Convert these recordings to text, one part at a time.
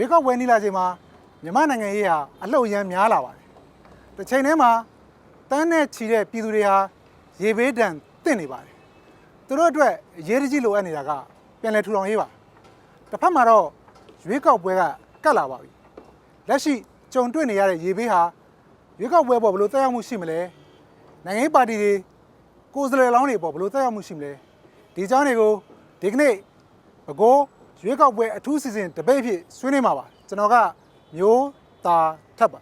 ရွေးကောက်ပွဲနီးလာချိန်မှာမြန်မာနိုင်ငံရေးဟာအလှုပ်ရမ်းများလာပါတယ်။တစ်ချိန်တည်းမှာတန်းနဲ့ချီတဲ့ပြည်သူတွေဟာရေဘေးဒဏ်သင့်နေပါတယ်။သူတို့အတွက်အရေးတကြီးလိုအပ်နေတာကပြန်လည်ထူထောင်ရေးပါ။တစ်ဖက်မှာတော့ရွေးကောက်ပွဲကကတ်လာပါပြီ။လက်ရှိကြုံတွေ့နေရတဲ့ရေဘေးဟာရွေးကောက်ပွဲပေါ်ဘယ်လိုတက်ရောက်မှုရှိမလဲ။နိုင်ငံရေးပါတီတွေကိုယ်စားလှယ်လောင်းတွေပေါ်ဘယ်လိုတက်ရောက်မှုရှိမလဲ။ဒီအကြောင်းတွေကိုဒီကနေ့ဘကိုး ရွေးကောက်ပွဲအထူးစီစဉ်တပိတ်ဖြစ်ဆွေးနွေးမှာပါကျွန်တော်ကမျိုးသားထပ်ပါ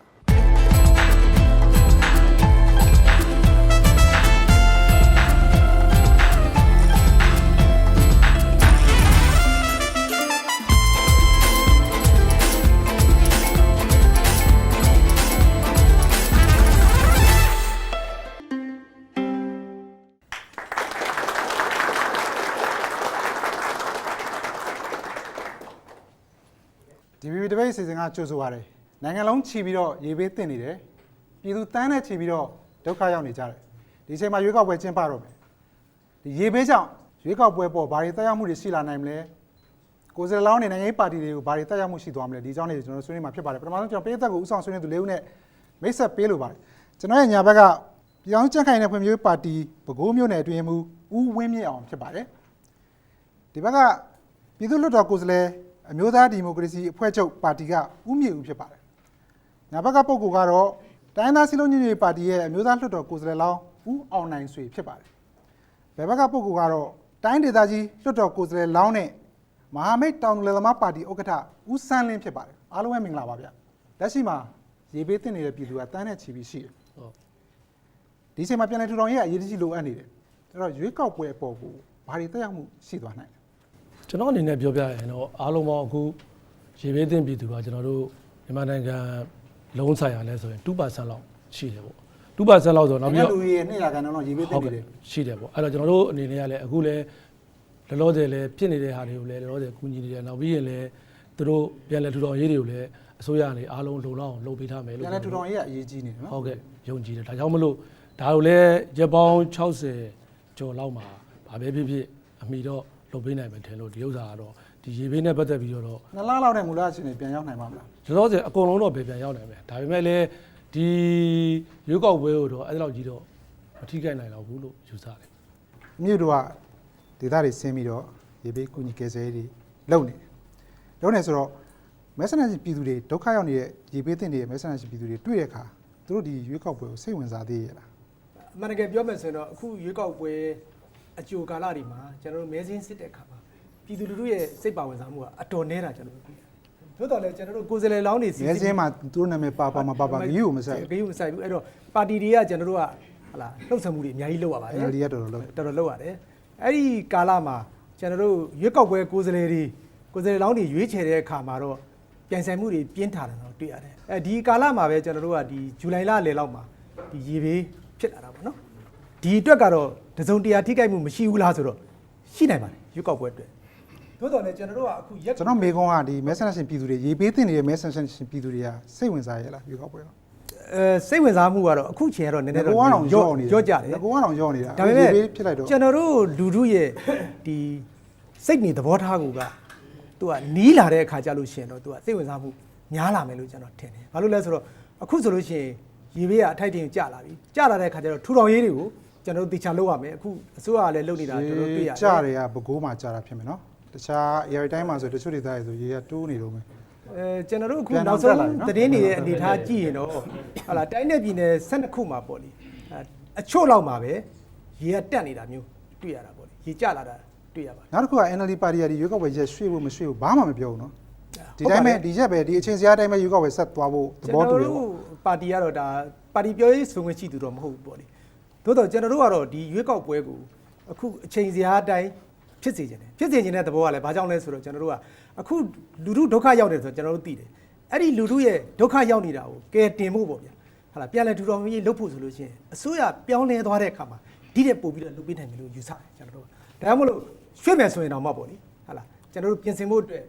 ဒီ VV တပိတ်စီစဉ်ကကြိုးဆိုပါတယ်နိုင်ငံလုံးခြီးပြီးတော့ရေဘေးတင်နေတယ်ပြည်သူတန်းနဲ့ခြီးပြီးတော့ဒုက္ခရောက်နေကြတယ်ဒီအချိန်မှာရွေးကောက်ပွဲကျင်းပတော့မယ်ဒီရေဘေးကြောင့်ရွေးကောက်ပွဲပေါ်ဘာတွေတက်ရောက်မှုတွေရှိလာနိုင်မလဲကိုယ်စားလှယ်လောင်းနေနိုင်ငံရေးပါတီတွေကိုဘာတွေတက်ရောက်မှုရှိသွားမလဲဒီအကြောင်းလေးကျွန်တော်တို့ဆွေးနွေးမှာဖြစ်ပါတယ်ပထမဆုံးကျွန်တော်ပေးသက်ကိုဥဆောင်ဆွေးနွေးသူလေးဦးနဲ့မိတ်ဆက်ပေးလိုပါတယ်ကျွန်တော်ရဲ့ညာဘက်ကပြောင်းကြံ့ခိုင်တဲ့ဖွံ့ဖြိုးရေးပါတီပဲခူးမြို့နယ်အတွင်းမှုဦးဝင်းမြင့်အောင်ဖြစ်ပါတယ်ဒီဘက်ကပြည်သူ့လွှတ်တော်ကိုယ်စားလှယ် အမျိုးသားဒီမိုကရေစီအဖွဲ့ချုပ်ပါတီကဦးမြေဦးဖြစ်ပါတယ်။ညာဘက်ကပုဂ္ဂိုလ်ကတော့တိုင်းသားစီလုံးညွှန်ရေးပါတီရဲ့အမျိုးသားလွှတ်တော်ကိုယ်စားလှယ်လောင်းဦးအောင်နိုင်ဆွေဖြစ်ပါတယ်။ဘယ်ဘက်ကပုဂ္ဂိုလ်ကတော့တိုင်းဒေသကြီးလွှတ်တော်ကိုယ်စားလှယ်လောင်းနဲ့မဟာမိတ်တောင်သူလယ်သမားပါတီဥက္ကဋ္ဌဦးစန်းလင်းဖြစ်ပါတယ်။အားလုံးပဲမင်္ဂလာပါဗျ။လက်ရှိမှာရေဘေးတင်နေတဲ့ပြည်သူကတန်းနဲ့ချီပြီးရှိတယ်ဟုတ်။ဒီအချိန်မှာပြန်လည်ထူထောင်ရေးကအရေးကြီးလိုအပ်နေတယ်။အဲ့တော့ရွေးကောက်ပွဲအပေါ်ကိုဘာတွေတက်ရောက်မှုရှိသွားနိုင်လဲ။ ကျွန်တော်အနေနဲ့ပြောပြရင်တော့အားလုံးပေါင်းအခုရေဘေးသင့်ပြည်သူကကျွန်တော်တို့မြန်မာနိုင်ငံလုံးဆိုင်ရာလဲဆိုရင်2%လောက်ရှိတယ်ပေါ့2%လောက်ဆိုတော့နောက်ပြီးနောက်တော့လူကြီးရဲ့200ခန်းတော့ရေပေးသိဟုတ်နေကဲ့တယ်ရှိတယ်ပေါ့အဲ့တော့ကျွန်တော်တို့အနေနဲ့ကလည်းအခုလည်းလောလောဆယ်လည်းဖြစ်နေတဲ့ဟာတွေကိုလည်းလောလောဆယ်ကူညီနေတယ်နောက်ပြီးရင်လည်းသူတို့ပြန်လဲထူထောင်ရေးတွေကိုလည်းအစိုးရကနေအားလုံးလုံလောက်အောင်လုပ်ပေးထားမယ်လို့ပြန်လဲထူထောင်ရေးကအရေးကြီးနေတယ်နော်ဟုတ်ကဲ့ယုံကြည်တယ်ဒါကြောင့်မလို့ဒါတို့လည်းရက်ပေါင်း60ကျော်လောက်မှာဗာပဲဖြစ်ဖြစ်အမိတော့ လုပ်ပေးနိုင်မယ်ထင်လို့ဒီဥစ္စာကတော့ဒီရေဘေးနဲ့ပတ်သက်ပြီးတော့ နှစ်လလောက်နဲ့မူလအချိန်တွေပြန်ရောက်နိုင်ပါမလားကျွန်တော်တို့အကုန်လုံးတော့ပဲပြန်ရောက်နိုင်မယ်ဒါပေမဲ့လည်းဒီရွေးကောက်ပွဲကိုတော့အဲ့ဒီလောက်ကြီးတော့မထိခိုက်နိုင်တော့ဘူးလို့ယူဆတယ်မြို့တို့ကဒေသတွေဆင်းပြီးတော့ရေပေးကူညီကယ်ဆယ်ရေးတွေလုပ်နေတယ်လုပ်နေဆိုတော့မဲဆန္ဒရှင်ပြည်သူတွေဒုက္ခရောက်နေတဲ့ရေပေးတင်နေတဲ့မဲဆန္ဒရှင်ပြည်သူတွေတွေ့တဲ့အခါသူတို့ဒီရွေးကောက်ပွဲကိုစိတ်ဝင်စားသေးရဲ့လား အမှန်တကယ်ပြောမယ်ဆိုရင်တော့အခုရွေးကောက်ပွဲ အကြိုကာလတွေမှာကျွန်တော်တို့မဲစင်းစစ်တဲ့အခါမှာပြည်သူလူထုရဲ့စိတ်ပါဝင်စားမှုကအတော်နဲတာကျွန်တော်တို့တွေ့ရတယ်။သို့တော်လည်းကျွန်တော်တို့ကိုယ်စားလှယ်လောင်းတွေစီမဲစင်းမှာသူတို့နာမည်ပါပါမပါပါဂရုကိုမဆိုင်ဂရုမဆိုင်ဘူးအဲ့တော့ပါတီတွေကကျွန်တော်တို့ကဟလာလှုပ်ဆောင်မှုတွေအများကြီးလုပ်ရပါတယ် NLD ကတော်တော်လုပ်တော်တော်လုပ်ရတယ်အဲ့ဒီကာလမှာကျွန်တော်တို့ရွေးကောက်ပွဲကိုယ်စားလှယ်တွေကိုယ်စားလှယ်လောင်းတွေရွေးချယ်တဲ့အခါမှာတော့ပြန်ဆိုင်မှုတွေပြင်းထန်တယ်တော့တွေ့ရတယ်အဲဒီကာလမှာပဲကျွန်တော်တို့ကဒီဇူလိုင်လလယ်လောက်မှာဒီရေဘေးဖြစ်လာတာပေါ့နော်ဒီအတွက်ကတော့ တစုံတရာထိခိုက်မှုမရှိဘူးလားဆိုတော့ရှိနိုင်ပါတယ်ရွေးကောက်ပွဲအတွက်သို့တော်လည်းကျွန်တော်တို့ကအခုရက်ကျွန်တော်မေကွန်းကဒီမဲဆန္ဒရှင်ပြည်သူတွေရေပေးတင်နေတဲ့မဲဆန္ဒရှင်ပြည်သူတွေကစိတ်ဝင်စားရဲ့လားရွေးကောက်ပွဲကအဲစိတ်ဝင်စားမှုကတော့အခုချိန်ကတော့နည်းနည်းငတော့ကောကတော့ရော့နေရော့ကြတယ်ငကောကတော့ရော့နေတာဒါပေမဲ့ရေပေးဖြစ်လိုက်တော့ကျွန်တော်တို့လူထုရဲ့ဒီစိတ်နေသဘောထားကိုကသူကနီးလာတဲ့အခါကျလို့ရှိရင်တော့သူကစိတ်ဝင်စားမှုများလာမယ်လို့ကျွန်တော်ထင်တယ်။ဘာလို့လဲဆိုတော့အခုဆိုလို့ရှိရင်ရေဘေးကအထိုက်တင်ကျလာပြီ။ကျလာတဲ့အခါကျတော့ထူထောင်ရေးတွေကို ကျွန်တော်တို့တေချာလုပ်ရမယ်။အခုအစိုးရကလည်းလုပ်နေတာကျွန်တော်တို့တွေ့ရတယ်ကြားတွေကဘကိုးမှာကြားတာဖြစ်မယ်နော်တခြား AI တိုင်းမှာဆိုတချို့ဒေသတွေဆိုရေကတိုးနေတော့မယ်အဲကျွန်တော်တို့အခုပြန်တော့နောက်ဆုံးတက်လာပြီနော်သတင်းတွေရဲ့အနေအထားကြည့်ရင်တော့ဟာလာတိုင်းနယ်ပြည်နယ်12ခုမှာပေါ့လေအဲအချို့လောက်မှာပဲရေကတက်နေတာမျိုးတွေ့ရတာပေါ့လေရေကျလာတာတွေ့ရပါတယ်နောက်တစ်ခုက NLD ပါတီကဒီရွေးကောက်ပွဲရက်ရွှေ့ဖို့မရွှေ့ဖို့ဘာမှမပြောဘူးနော်ဒီဟုတ်ပါတိုင်းပဲတယ်ဒီရက်ပဲဒီအချိန်စရာတိုင်းပဲရွေးကောက်ပွဲဆက်သွားဖို့သဘောတူတယ်ကျွန်ပေါ့တော်တို့ပါတီကတော့ဒါပါတီပြောရေးဆိုခွင့်ရှိသူတော့မဟုတ်ဘူးပေါ့လေ သို့တော့ကျွန်တော်တို့ကတော့ဒီရွေးကောက်ပွဲကိုအခုအချိန်စရာအတိုင်းဖြစ်စေခြင်းတယ်ဖြစ်စေခြင်းတဲ့သဘောကလည်းဘာကြောင့်လဲဆိုတော့ကျွန်တော်တို့ကအခုလူထုဒုက္ခရောက်တယ်ဆိုတော့ကျွန်တော်တို့သိတယ်အဲ့ဒီလူထုရဲ့ဒုက္ခရောက်နေတာကိုကယ်တင်ဖို့ပေါ့ဗျာဟာလားပြန်လဲထူထောင်ရေးလုပ်ဖို့ဆိုလို့ရှိရင်အစိုးရပြောင်းလဲသွားတဲ့အခါမှာဒီတဲ့ပို့ပြီးတော့လုပ်ပေးနိုင်မယ်လို့ယူဆတယ်ကျွန်တော်တို့ကဒါကြောင့်မလို့ရွှေ့မယ်ဆိုရင်တော့မပေါ့လေဟာလားကျွန်တော်တို့ပြင်ဆင်ဖို့အတွက်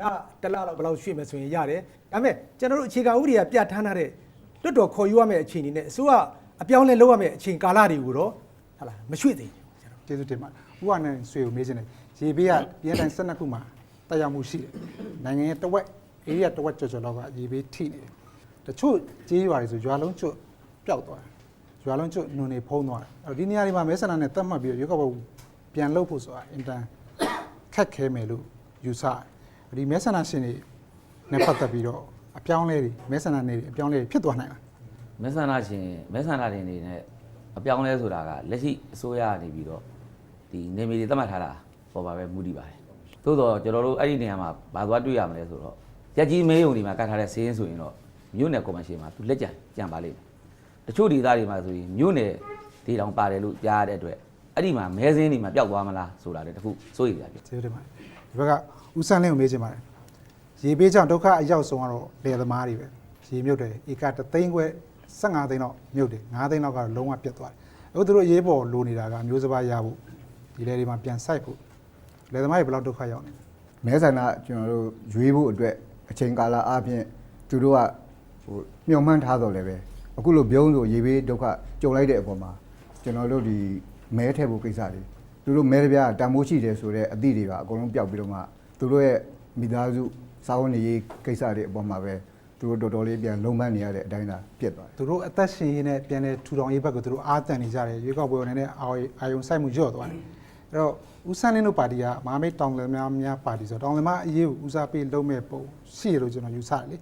လာတစ်လလောက်ဘယ်လောက်ရွှေ့မယ်ဆိုရင်ရတယ်ဒါပေမဲ့ကျွန်တော်တို့အခြေခံဥပဒေကပြဋ္ဌာန်းထားတဲ့တွတ်တော်ခေါ်ယူရမယ့်အခြေအနေနဲ့အစိုးရ အပြောင်းလဲလုပ်ရမယ့်အချိန်ကာလတွေကိုတော့ဟာလာမရွှေ့သေးဘူးကျွန်တော်ကျေးဇူးတင်ပါတယ်ဥပဒေနဲ့ဆွေကိုမေးချင်တယ်ရေဘေးကပြည်တိုင်း12ခုမှာတက်ရောက်မှုရှိတယ်နိုင်ငံရဲ့တစ်ဝက်အေရီယာတစ်ဝက်ကျော်ကျော်လောက်ကရေဘေးထိနေတယ်တချို့ကြေးရွာတွေဆိုရွာလုံးကျွတ်ပျောက်သွားတယ်ရွာလုံးကျွတ်နုံနေဖုံးသွားတယ်အဲ့တော့ဒီနေရာတွေမှာမဲဆန္ဒနဲ့တတ်မှတ်ပြီးတော့ရွေးကောက်ပွဲပြန်လုပ်ဖို့ဆိုတာအင်တန်ခက်ခဲမယ်လို့ယူဆတယ်ဒီမဲဆန္ဒရှင်တွေနဲ့ပတ်သက်ပြီးတော့အပြောင်းလဲတွေမဲဆန္ဒနေတွေအပြောင်းလဲတွေဖြစ်သွားနိုင်လား မဲဆန္ဒရှင်မဲဆန္ဒရှင်တွေနဲ့အပြောင်းလဲဆိုတာကလက်ရှိအစိုးရကနေပြီးတော့ဒီနေမီတွေသတ်မှတ်ထားတာပေါ်ပါပဲမူတည်ပါတယ်။သို့တော့ကျွန်တော်တို့အဲ့ဒီနေရာမှာဘာသွားတွေ့ရမလဲဆိုတော့ရက်ကြီးမဲယုံဒီမှာကတ်ထားတဲ့စီးရင်ဆိုရင်တော့မြို့နယ်ကော်မရှင်မှာသူလက်ကြံကြံပါလိမ့်မယ်။တချို့ဒေသတွေမှာဆိုရင်မြို့နယ်ဒေတောင်ပါတယ်လို့ကြားရတဲ့အတွက်အဲ့ဒီမှာမဲစင်းတွေမှာပျောက်သွားမလားဆိုတာလည်းတစ်ခုစိုးရိမ်ကြပြီကျေးဇူးတင်ပါတယ်ဒီဘက်ကဦးဆန်းလင်းကိုမေးချင်ပါတယ်ရေဘေးကြောင့်ဒုက္ခအရောက်ဆုံးကတော့လယ်သမားတွေပဲရေမြုပ်တယ်ဧက3သိန်းခွဲ 15သိန်းတော့မြုပ်တယ်9သိန်းတော့ကတော့လုံးဝပြတ်သွားတယ်အခုသူတို့ရေးပေါ်လိုနေတာကအမျိုးစပါးရဖို့ဒီလယ်တွေမှာပြန်စိုက်ဖို့လယ်သမားတွေဘယ်လောက်ဒုက္ခရောက်နေလဲမဲဆန္ဒကျွန်တော်တို့ရွေးဖို့အတွက်အချိန်ကာလအပြင်သူတို့ကဟိုမျှော်မှန်းထားတော့လည်းပဲအခုလိုပြုံးဆိုရေဘေးဒုက္ခကြုံလိုက်တဲ့အပေါ်မှာကျွန်တော်တို့ဒီမဲထည့်ဖို့ကိစ္စတွေသူတို့မဲတစ်ပြားတန်မိုးရှိတယ်ဆိုတော့အသည့်တွေကအကုန်လုံးပျောက်ပြီးတော့မှသူတို့ရဲ့မိသားစုစာဝန်နေရေးကိစ္စတွေအပေါ်မှာပဲ သူတို့တော်တော်လေးပြန်လုံးပန်းနေရတဲ့အတိုင်းသာပြစ်သွားတယ်သူတို့အသက်ရှင်ရင်းနဲ့ပြန်လဲထူထောင်ရေးဘက်ကိုသူတို့အားတန်နေကြတယ်ရွေးကောက်ပွဲဝင်နေတဲ့အာရုံအာယုံစိုက်မှုညော့သွားတယ်အဲ့တော့ဦးဆန်းလင်းတို့ပါတီကမဟာမိတ်တောင်လများများပါတီဆိုတော့တောင်လမအရေးကိုဦးစားပေးလုပ်မဲ့ပုံရှိရလို့ကျွန်တော်ယူဆတယ်လေ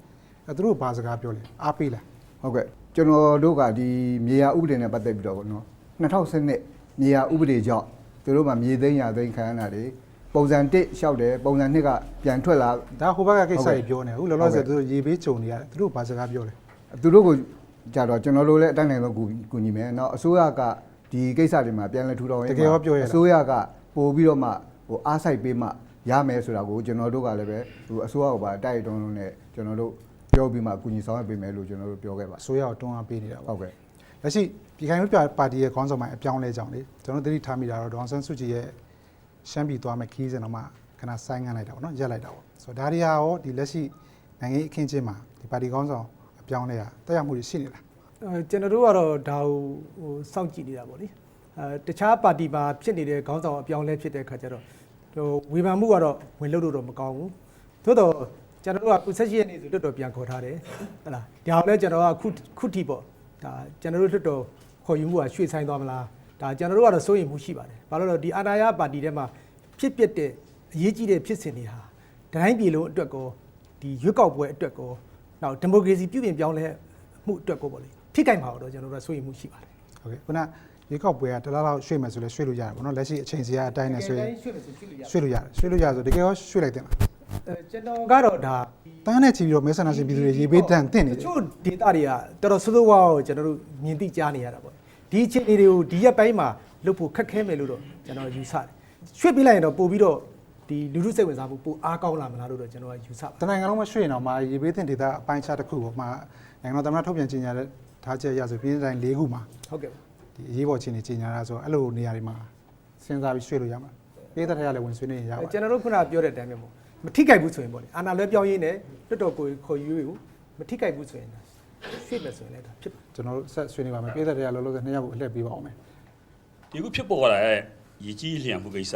အဲ့သူတို့ဘာစကားပြောလဲအားပေးလားဟုတ်ကဲ့ကျွန်တော်တို့ကဒီမြေယာဥပဒေနဲ့ပတ်သက်ပြီးတော့ဗောနော်2012မြေယာဥပဒေကြောင့်သူတို့မှာမြေသိမ်းရာသိမ်းခံရတာတွေ ပုံစံ1လျှောက်တယ်ပုံစံ2ကပြန်ထွက်လာဒါဟိုဘက်ကကိစ္စကြီးပြောနေအခုလောလောဆယ်သူတို့ရေပေးကြုံနေရတယ်သူတို့ဘာစကားပြောလဲသူတို့ကိုကြတော့ကျွန်တော်တို့လည်းအတိုင်းနိုင်တော့ကူညီမယ်နောက်အစိုးရကဒီကိစ္စတွေမှာပြန်လည်ထူထောင်ရေးတကယ်ရောပြောရအစိုးရကပို့ပြီးတော့မှဟိုအားဆိုင်ပေးမှရမယ်ဆိုတာကိုကျွန်တော်တို့ကလည်းပဲဟိုအစိုးရကပါတိုက်တွန်းလုံးနဲ့ကျွန်တော်တို့ပြောပြီးမှကူညီဆောင်ရပေးမယ်လို့ကျွန်တော်တို့ပြောခဲ့ပါအစိုးရကတွန်းအားပေးနေတာဟုတ်ကဲ့လက်ရှိပြည်ခိုင်မှုပါတီရဲ့ခေါင်းဆောင်ပိုင်းအပြောင်းလဲကြောင့်လေကျွန်တော်တို့သတိထားမိတာတော့ဒေါန်ဆန်းစုကြည်ရဲ့ ရှမ်းပြည်သွားမဲ့ခီးစဉ်တော့မှခဏဆိုင်းငံ့လိုက်တာပေါ့နော်ရက်လိုက်တာပေါ့ဆိုတော့ဒါတွေဟာရောဒီလက်ရှိနိုင်ငံရေးအခင်းချင်းမှာဒီပါတီခေါင်းဆောင်အပြောင်းလဲဟာတက်ရောက်မှုတွေရှိနေလားအဲကျွန်တော်တို့ကတော့ဒါကိုဟိုစောင့်ကြည့်နေတာပေါ့လေအဲတခြားပါတီမှာဖြစ်နေတဲ့ခေါင်းဆောင်အပြောင်းလဲဖြစ်တဲ့ခါကျတော့ဟိုဝေဖန်မှုကတော့ဝင်လို့လို့တော့မကောင်းဘူးသို့တော့ကျွန်တော်တို့ကခုဆက်ရှိရနေဆိုလွတ်တော်ပြန်ခေါ်ထားတယ်ဟလာဒါအောင်လဲကျွန်တော်ကခုခုထိပေါ့ဒါကျွန်တော်တို့လွတ်တော်ခေါ်ယူမှုကရွှေ့ဆိုင်သွားမလား ဒါကျွန်တော်တို့ကတော့စိုးရိမ်မှုရှိပါတယ်ဘာလို့လဲဒီအာဏာရပါတီထဲမှာဖြစ်ပျက်တဲ့အရေးကြီးတဲ့ဖြစ်စဉ်တွေဟာတိုင်းပြည်လုံးအတွက်ကောဒီရွက်ကောက်ပွဲအတွက်ကောနောက်ဒီမိုကရေစီပြုပြင်ပြောင်းလဲမှုအတွက်ကောပေါ့လေထိကြိုက်မှာတော့ကျွန်တော်တို့ကစိုးရိမ်မှုရှိပါတယ်ဟုတ်ကဲ့ခုနရေကောက်ပွဲကတလားလောက်ရွှေ့မယ်ဆိုလဲရွှေ့လို့ရတယ်ပေါ့နော်လက်ရှိအချိန်စီကအတိုင်းနဲ့ဆိုရင်ရွှေ့လို့ဆိုရွှေ့လို့ရရွှေ့လို့ရတယ်ရွှေ့လို့ရဆိုတကယ်ရောရွှေ့လိုက်တင်လားအဲကျွန်တော်ကတော့ဒါတန်းနဲ့ချီပြီးတော့မဲဆန္ဒရှင်ပြည်သူတွေရေဘေးတန်တင့်နေတတယ်ချို့ဒေတာတွေကတော်တော်ဆိုးဆိုးဝါးဝါကိုကျွန်တော်တို့မြင်သိကြားနေရတာပေါ့ ဒီအခြေအနေတွေကိုဒီရက်ပိုင်းမှာလုပ်ဖို့ခက်ခဲမယ်လို့တော့ကျွန်တော်ယူဆတယ်ရွှေ့ပေးလိုက်ရင်တော့ပို့ပြီးတော့ဒီလူလူစိတ်ဝင်စားမှုပိုအားကောင်းလာမလားလို့တော့ကျွန်တော်ကယူဆပါတနိုင်ငံလုံးမရွှေ့ရင်တော့မှရေဘေးတင်ဒေသအပိုင်းခြားတစ်ခုပေါ့မှနိုင်ငံတော်သမ္မတထုတ်ပြန်ကြေညာတဲ့ထားချက်ရဆိုပြည်တိုင်း၄ခုမှာဟုတ်ကဲ့ဒီအရေးပေါ်အခြေအနေကြေညာတာဆိုအဲ့လိုနေရာတွေမှာစဉ်းစားပြီးရွှေ့လို့ရမှာပေးတဲ့ထက်လည်းဝင်ဆွေးနေရင်ရပါကျွန်တော်တို့ခုနပြောတဲ့အတိုင်းပဲပေါ့မထိကြိုက်ဘူးဆိုရင်ပေါ့လေအာနာလွဲပြောင်းရင်းနဲ့လွတ်တော်ကိုခေါ်ယူကိုမထိကြိုက်ဘူးဆိုရင် ရွှေ့မယ်ဆိုရင်လည်းဒါဖြစ်ပါကျွန်တော်တို့ဆက်ဆွေးနေပါမယ်ပေးတဲ့ထက်လောလောဆယ်နှစ်ယောက်ကိုအလှည့်ပေးပါအောင်မယ်ဒီခုဖြစ်ပေါ်လာတဲ့ရည်ကြီးလျံမှုကိစ္စ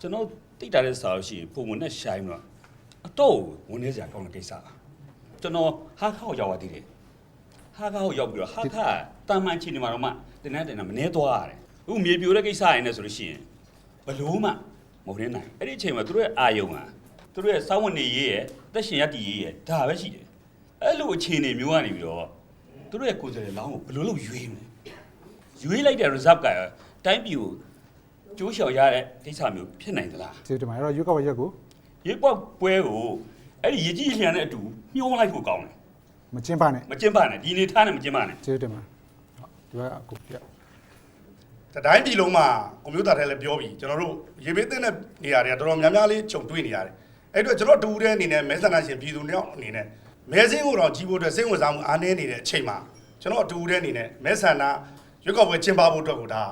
ကျွန်တော်တိတ်တာတဲ့စာလို့ရှိရင်ပုံဝင်နဲ့ရှိုင်းတော့အတော့ဝင်နေစရာကောင်းတဲ့ကိစ္စကျွန်တော်ဟာခောက်ရောက်သွားသေးတယ်ဟာခောက်ရောက်ပြီးတော့ဟာခတာမန်ချီနေမှာတော့မှတင်းနဲ့တင်းနဲ့မနေသွားရတယ်အခုမြေပြိုတဲ့ကိစ္စရင်းနဲ့ဆိုလို့ရှိရင်ဘလို့မှမဟုတ်နေနိုင်အဲ့ဒီအချိန်မှာသူတို့ရဲ့အာယုံဟာသူတို့ရဲ့စောင်းဝင်နေရေးရဲ့အသက်ရှင်ရတည်ရေးရဲ့ဒါပဲရှိတယ် အဲ့လိုအခြေအနေမျိုးကနေပြီးတော့သူတို့ရဲ့ကိုယ်စားလှယ်လောင်းကိုဘယ်လိုလုပ်ရွေးမလဲရွေးလိုက်တဲ့ reserve ကတိုင်းပြည်ကိုကျိုးလျှော်ရတဲ့ကိစ္စမျိုးဖြစ်နိုင်သလားကျေးဇူးတင်ပါတယ်အဲ့တော့ရွေးကောက်ပွဲရက်ကိုရွေးပေါက်ပွဲကိုအဲ့ဒီရည်ကြီးလျံတဲ့အတူညှိုးလိုက်ဖို့ကောင်းတယ်မကျင်းပနဲ့မကျင်းပနဲ့ဒီနေထားနဲ့မကျင်းပနဲ့ကျေးဇူးတင်ပါတယ်ဟုတ်ဒီဘက်ကအခုပြတတိုင်းပြည်လုံးမှာကွန်ပျူတာထဲလည်းပြောပြီးကျွန်တော်တို့ရေပေးတဲ့နေရာတွေကတော်တော်များများလေးခြုံတွေ့နေရတယ်အဲ့တော့ကျွန်တော်တူတဲ့အနေနဲ့မဲဆန္ဒရှင်ပြည်သူတွေအနေနဲ့ မဲစင်းကိုတော့ကြီးဖို့အတွက်စိတ်ဝင်စားမှုအားနည်းနေတဲ့အချိန်မှာကျွန်တော်တူတဲ့အနေနဲ့မဲဆန္ဒရွက်ကောက်ပွဲကျင်းပဖို့အတွက်ကိုဒါ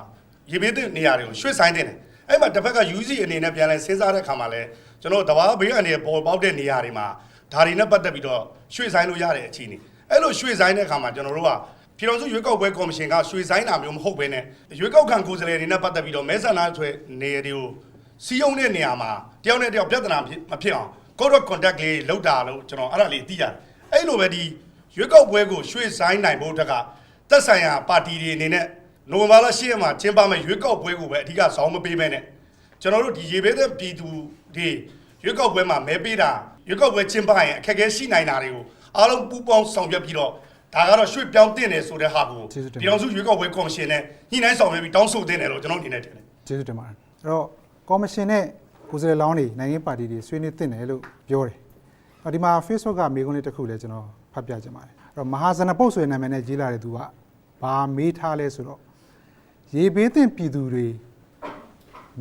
ရေပေးတဲ့နေရာတွေကိုရွှေ့ဆိုင်တင်တယ်အဲ့မှာတစ်ဖက်က UC အနေနဲ့ပြန်လဲစဉ်းစားတဲ့ခါမှာလဲကျွန်တော်တဘာဘေးအနေနဲ့ပေါ်ပေါက်တဲ့နေရာတွေမှာဒါတွေနဲ့ပတ်သက်ပြီးတော့ရွှေ့ဆိုင်လို့ရတဲ့အခြေအနေအဲ့လိုရွှေ့ဆိုင်တဲ့ခါမှာကျွန်တော်တို့ကပြည်တော်စုရွေးကောက်ပွဲကော်မရှင်ကရွှေဆိုင်တာမျိုးမဟုတ်ဘဲနဲ့ရွေးကောက်ခံကိုယ်စားလှယ်တွေနဲ့ပတ်သက်ပြီးတော့မဲဆန္ဒဆွဲနေတွေကိုစီယုံတဲ့နေရာမှာတယောက်နဲ့တယောက်ပြဿနာမဖြစ်အောင် code of conduct လေးလောက်တာလို့ကျွန်တော်အဲ့ဒါလေးသိရတယ် အဲ့လိုပဲဒီရွေးကောက်ပွဲကိုရွှေ့ဆိုင်းနိုင်ဖို့တက်ကသက်ဆိုင်ရာပါတီတွေအနေနဲ့နိုဝင်ဘာလ10ရက်မှာကျင်းပမယ့်ရွေးကောက်ပွဲကိုပဲအဓိကဇောင်းမပေးမဲနဲ့ကျွန်တော်တို့ဒီရေဘေးတဲ့ပြည်သူတွေရွေးကောက်ပွဲမှာမဲပေးတာရွေးကောက်ပွဲကျင်းပရင်အခက်အခဲရှိနိုင်တာတွေကိုအားလုံးပူးပေါင်းဆောင်ရွက်ပြီးတော့ဒါကတော့ရွှေ့ပြောင်းတင်တယ်ဆိုတဲ့ဟာကိုပြည်တော်စုရွေးကောက်ပွဲကော်မရှင်နဲ့ညှိနှိုင်းဆောင်ရွက်ပြီးတောင်းဆိုတင်တယ်လို့ကျွန်တော်အနေနဲ့ထင်တယ်ကျေးဇူးတင်ပါတယ်အဲ့တော့ကော်မရှင်နဲ့ကိုယ်စားလှယ်လောင်းတွေနိုင်ငံပါတီတွေဆွေးနွေးတင်တယ်လို့ပြောတယ်အဲ့ ဒီမှာ Facebook ကမေးခွန်းလေးတစ်ခုလည်းကျွန်တော်ဖတ်ပြချင်ပါတယ်အဲ့တော့မဟာဇနပုတ်ဆိုတဲ့နာမည်နဲ့ရေးလာတဲ့သူကဘာမေးထားလဲဆိုတော့ရေဘေးသင့်ပြည်သူတွေ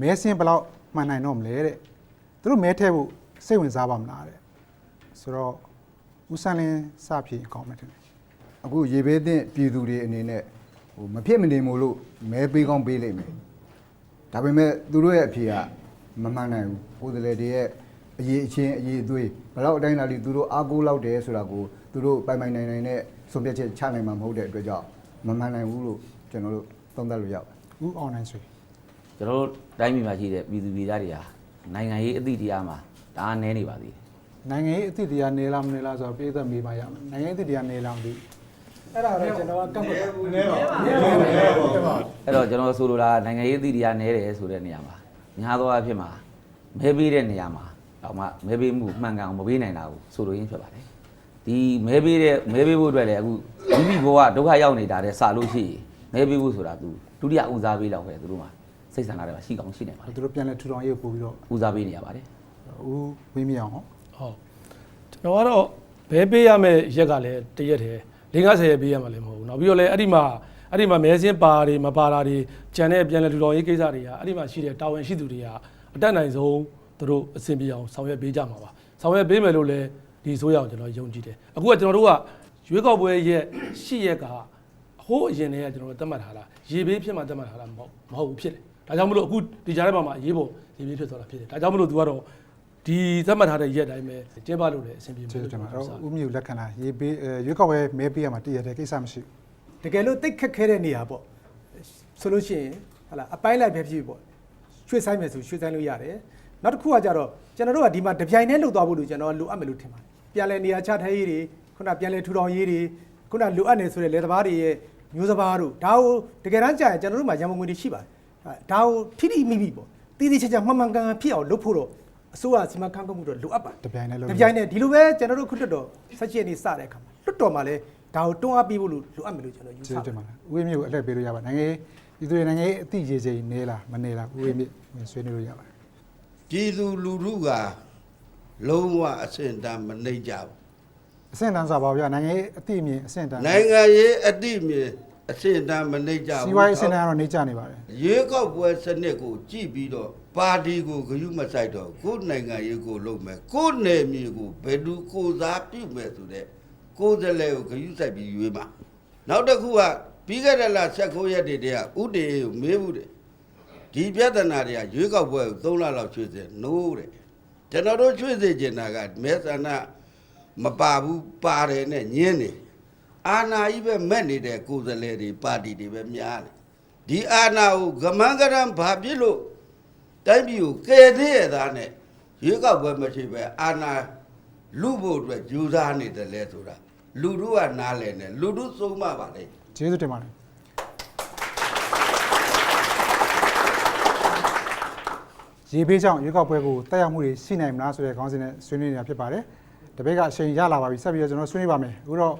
မဲစင်းဘယ်လောက်မှန်နိုင်တော့မလဲတဲ့သူတို့မဲထည့်ဖို့စိတ်ဝင်စားပါမလားတဲ့ဆိုတော့ဦးစန်းလင်းစဖြေအကောင်းမယ်ထင်တယ်အခုရေဘေးသင့်ပြည်သူတွေအနေနဲ့ဟိုမဖြစ်မနေမို့လို့မဲပေးကောင်းပေးလိမ့်မယ်ဒါပေမဲ့သူတို့ရဲ့အဖြေကမမှန်နိုင်ဘူးကိုယ်စားလှယ်တွေရဲ့ အရေးအချင်းအရေးအသွေးဘယ်တော့အတိုင်းလာလိသူတို့အားကိုးလောက်တယ်ဆိုတာကိုသူတို့ပိုင်ပိုင်နိုင်နိုင်နဲ့ဆုံးဖြတ်ချက်ချနိုင်မှာမဟုတ်တဲ့အတွက်ကြောင့်မမှန်နိုင်ဘူးလို့ကျွန်တော်တို့သုံးသပ်လို့ရပါတယ်ဦးအောင်နိုင်ဆွေကျွန်တော်တို့တိုင်းပြည်မှာရှိတဲ့ပြည်သူပြည်သားတွေဟာနိုင်ငံရေးအသည့်တရားမှာဒါအားနည်းနေပါသေးတယ်နိုင်ငံရေးအသည့်တရားနေလားမနေလားဆိုတော့ပြည်သက်မေးပါရမယ်နိုင်ငံရေးအသည့်တရားနေလားမသိဘူးအဲ့ဒါတော့ကျွန်တော်ကကန့်ကွက်တယ်အဲ့တော့ကျွန်တော်ဆိုလိုတာနိုင်ငံရေးအသည့်တရားနည်းတယ်ဆိုတဲ့နေရာမှာညာသောအဖြစ်မှာမဲပေးတဲ့နေရာမှာ တော့မှမဲပေးမှုမှန်ကန်အောင်မပေးနိုင်တာကိုဆိုလိုရင်းဖြစ်ပါတယ်ဒီမဲပေးတဲ့မဲပေးဖို့အတွက်လည်းအခုမိမိဘဝဒုက္ခရောက်နေတာတဲ့စလို့ရှိရင်မဲပေးဖို့ဆိုတာသူဒုတိယဦးစားပေးတော့ပဲသူတို့မှာစိတ်ဆန္ဒတွေမှာရှိကောင်းရှိနေပါလေသူတို့ပြန်လဲထူထောင်ရေးကိုပို့ပြီးတော့ဦးစားပေးနေရပါတယ်ဦးဝင်းမြောင်ဟောဟုတ်ကျွန်တော်ကတော့ဘဲပေးရမယ့်ရက်ကလည်းတရက်တည်း50ရက်ပေးရမှာလည်းမဟုတ်ဘူးနောက်ပြီးတော့လည်းအဲ့ဒီမှာအဲ့ဒီမှာမဲစင်းပါတွေမပါတာတွေကြံတဲ့ပြန်လဲထူထောင်ရေးကိစ္စတွေကအဲ့ဒီမှာရှိတဲ့တာဝန်ရှိသူတွေကအတက်နိုင်ဆုံး သူတို့အဆင်ပြေအောင်ဆောင်ရွက်ပေးကြမှာပါဆောင်ရွက်ပေးမယ်လို့လည်းဒီဆိုရအောင်ကျွန်တော်ယုံကြည်တယ်အခုကကျွန်တော်တို့ကရွေးကောက်ပွဲရက်ရှစ်ရက်ကအဟိုးအရင်တည်းကကျွန်တော်တို့သတ်မှတ်ထားတာရေဘေးဖြစ်မှသတ်မှတ်ထားတာမဟုတ်မဟုတ်ဘူးဖြစ်တယ်ဒါကြောင့်မလို့အခုဒီကြားထဲမှာမှာအရေးပေါ်ရေဘေးဖြစ်သွားတာဖြစ်တယ်ဒါကြောင့်မလို့ तू ကတော့ဒီသတ်မှတ်ထားတဲ့ရက်တိုင်းပဲကျင်းပလို့လည်းအဆင်ပြေမှာကျေးဇူးတင်ပါတော့လို့ဦးမြူလက်ခံတာရေးပေးအဲရွေးကောက်ပွဲမဲပေးရမှာတည်ရတဲ့ကိစ္စမရှိဘူးတကယ်လို့တိတ်ခက်ခဲတဲ့နေရာပေါ့ဆိုလို့ရှိရင်ဟာလာအပိုင်းလိုက်ပဲဖြစ်ဖြစ်ပေါ့ရွှေ့ဆိုင်မယ်ဆိုရွှေ့ဆိုင်လို့ရတယ် နောက်တစ်ခုကကြတော့ကျွန်တော်တို့ကဒီမှာတပြိုင်တည်းလှုပ်သွားဖို့လို့ကျွန်တော်လိုအပ်မယ်လို့ထင်ပါတယ်ပြန်လဲနေရာချထားရေးတွေခုနပြန်လဲထူထောင်ရေးတွေခုနလိုအပ်နေဆိုတဲ့လေသဘာတွေရဲ့မျိုးစဘာတို့ဒါကိုတကယ်တမ်းကြာရင်ကျွန်တော်တို့မှာရန်ပုံငွေတွေရှိပါတယ်ဒါကိုထိထိမိမိပေါ့တည်တည်ချာချာမှန်မှန်ကန်ကန်ဖြစ်အောင်လုပ်ဖို့တော့အစိုးရစီမံခန့်ခွဲမှုတော့လိုအပ်ပါတယ်တပြိုင်တည်းလို့တပြိုင်တည်းဒီလိုပဲကျွန်တော်တို့ခုတွတ်တော်ဆက်ချက်နေစတဲ့အခါမှာလွတ်တော်မှာလဲဒါကိုတွန်းအားပေးဖို့လို့လိုအပ်မယ်လို့ကျွန်တော်ယူဆကျေးပါဇူးတတင်ယ်ပါတယ်ဦးဝင်းမြူအလှည့်ပေးလို့ရပါနိုင်ငံရေးဒီသူတွေနိုင်ငံရေးအသည့်ရေချိန်နေလားမနေလားဦးဝင်းမြဆွေးနွေးလို့ရပါတယ် ပြည်သူလူထုကလုံးဝအဆင့်တန်းမနှိမ့်ကြဘူးအဆင့်တန်းဆိုပါဗျာနိုင်ငံရေးအသည့်အမြင်အဆင့်တန်းနိုင်ငံရေးအတိအမြင်အဆင့်တန်းမနှိမ့်ကြဘူးစီးပွားရေးအဆင့်တန်းကတော့နေကြနေပါတယ်ရွေးကောက်ပွဲစနစ်ကိုကြည့်ပြီးတော့ပါတီကိုဂရုမစိုက်တော့ကိုယ်နိုင်ငံရေးကိုလုပ်မယ်ကိုယ်နယ်မြေကိုဘယ်သူကိုစားပြုမယ်ဆိုတဲ့ကိုယ်စလဲကိုဂရုစိုက်ပြီးရွေးမှာနောက်တစ်ခုကပြီးခဲ့တဲ့လ16ရက်တည်းတည်းကဥတည်ကိုမေးဘူးတယ် ဒီပြဿနာတွေကရွေးကောက်ပွဲကို3လလောက်ချွေးစေနိုးတယ်ကျွန်တော်တို့ချွေးစေချင်တာကမဲဆန္ဒမပါဘူးပါတယ်နဲ့ညင်းနေအာနာကြီးပဲမက်နေတဲ့ကိုယ်စလဲတွေပါတီတွေပဲများတယ်ဒီအာနာကိုဂမန်ကရံဘာဖြစ်လို့တိုင်းပြည်ကိုကယ်သေးရသားနဲ့ရွေးကောက်ပွဲမရှိပဲအာနာလူဖို့အတွက်ကြိုးစားနေတယ်လဲဆိုတာလူတို့ကနားလည်နေလူတို့သုံးမပါလေကျေးဇူးတင်ပါတယ် ရေပေးကြောင့်ရွေးကောက်ပွဲကိုတက်ရောက်မှုတွေရှိနိုင်မလားဆိုတဲ့ခေါင်းစဉ်နဲ့ဆွေးနွေးနေတာဖြစ်ပါတယ်တပည့်ကအချိန်ရလာပါပြီဆက်ပြီးတော့ကျွန်တော်ဆွေးနွေးပါမယ်အခုတော့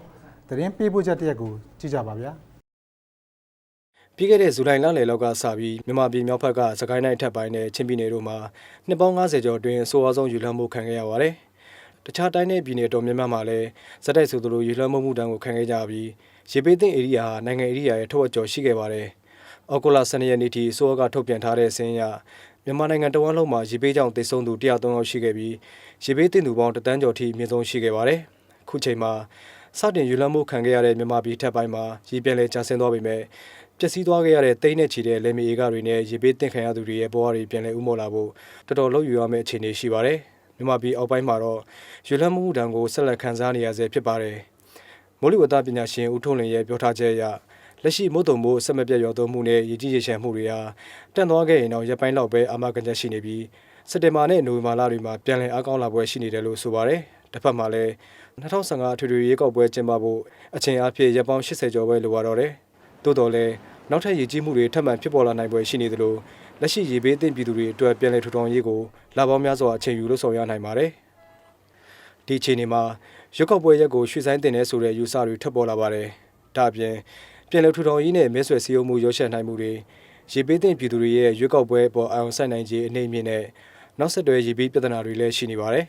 သတင်းပေးပို့ချက်တစ်ရက်ကိုကြည့်ကြပါဗျာပြီးခဲ့တဲ့ဇူလိုင်လလယ်လောက်ကစပြီးမြန်မာပြည်မြောက်ဘက်ကစကိုင်းတိုင်းထပ်ပိုင်းနဲ့ချင်းပြည်နယ်တို့မှာနှစ်ပေါင်း90ကျော်အတွင်းအဆိုအဆုံးယူလှမ်းမှုခံခဲ့ရပါတယ်။တခြားတိုင်းနယ်ပြည်နယ်တော်များများမှာလည်းဇက်တိုက်ဆိုသလိုယူလှမ်းမှုမှုတန်းကိုခံခဲ့ကြပြီးရေပေးသိမ်းဧရိယာဟာနိုင်ငံဧရိယာရဲ့ထက်ဝက်ကျော်ရှိခဲ့ပါတယ်။အော်ဂိုလာ12ရက်နေ့ထိအစိုးရကထုတ်ပြန်ထားတဲ့ဆင်းရ မြန်မာနိုင်ငံတဝန်းလုံးမှာရေပေးကြောင့်တိတ်ဆုံးသူ103ယောက်ရှိခဲ့ပြီးရေပေးသိမ်းသူပေါင်းတသန်းကျော်ထိအမြင့်ဆုံးရှိခဲ့ပါတယ်။ခုချိန်မှာစတင်ယူလမ်းမှုခံခဲ့ရတဲ့မြန်မာပြည်ထက်ပိုင်းမှာရေပြန်လဲကျဆင်းသွားပေမဲ့ပျက်စီးသွားခဲ့ရတဲ့တိတ်နဲ့ချီတဲ့လေမီအေကတွေနဲ့ရေပေးတင်ခံရသူတွေရဲ့ဘဝတွေပြန်လဲဥမော်လာဖို့တော်တော်လှုပ်ယူရမယ့်အခြေအနေရှိပါတယ်။မြန်မာပြည်အောက်ပိုင်းမှာတော့ယူလမ်းမှုဒဏ်ကိုဆက်လက်ခံစားနေရဆဲဖြစ်ပါတယ်။မိုးလေဝသပညာရှင်ဦးထွန်းလင်းရဲ့ပြောထားချက်အရ လက်ရှိမုတ်တုံမိုးအဆက်မပြတ်ရောသွန်းမှုနဲ့ရည်ကြီးရေရှမ်းမှုတွေဟာတန့်သွားခဲ့ရင်တော့ရပ်ပိုင်းလောက်ပဲအာမခံချက်ရှိနေပြီးစက်တင်ဘာနဲ့နိုဝင်ဘာလတွေမှာပြန်လည်အားကောင်းလာပွဲရှိနေတယ်လို့ဆိုပါတယ်။တစ်ဖက်မှာလည်း2015အထွေထွေရွေးကောက်ပွဲကျင်းပဖို့အချိန်အပြည့်ရပ်ပေါင်း80ကျော်ပဲလိုပါတော့တယ်။သို့တော်လည်းနောက်ထပ်ရည်ကြီးမှုတွေထပ်မံဖြစ်ပေါ်လာနိုင်ပွဲရှိနေသလိုလက်ရှိရေဘေးအသင့်ပြည်သူတွေအတွက်ပြန်လည်ထူထောင်ရေးကိုလာပေါင်းများစွာအချိန်ယူလို့ဆောင်ရနိုင်ပါတယ်။ဒီအချိန်ဒီမှာရွက်ကောက်ပွဲရက်ကိုရွှေ့ဆိုင်တင်နေဆိုတဲ့ယူဆတွေထပ်ပေါ်လာပါတယ်။ဒါအပြင် ပြန်လည်ထူထောင်ရေးနဲ့မဲဆွယ်စည်းရုံးမှုရုပ်ရှင်နိုင်မှုတွေရေဘေးသင့်ပြည်သူတွေရဲ့ရွက်ကောက်ပွဲပေါ်အောင်ဆိုင်နိုင်ခြင်းအနေအမြင့်နဲ့နောက်ဆက်တွဲရေဘေးပြဿနာတွေလည်းရှိနေပါတယ်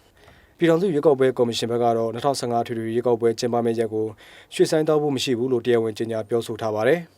။ပြည်ထောင်စုရွေးကောက်ပွဲကော်မရှင်ဘက်ကတော့2015ထွေထွေရွေးကောက်ပွဲကျင်းပမယ့်ရက်ကိုရွှေ့ဆိုင်းတော့ဖို့မရှိဘူးလို့တရားဝင်ကြေညာပြောဆိုထားပါတယ်။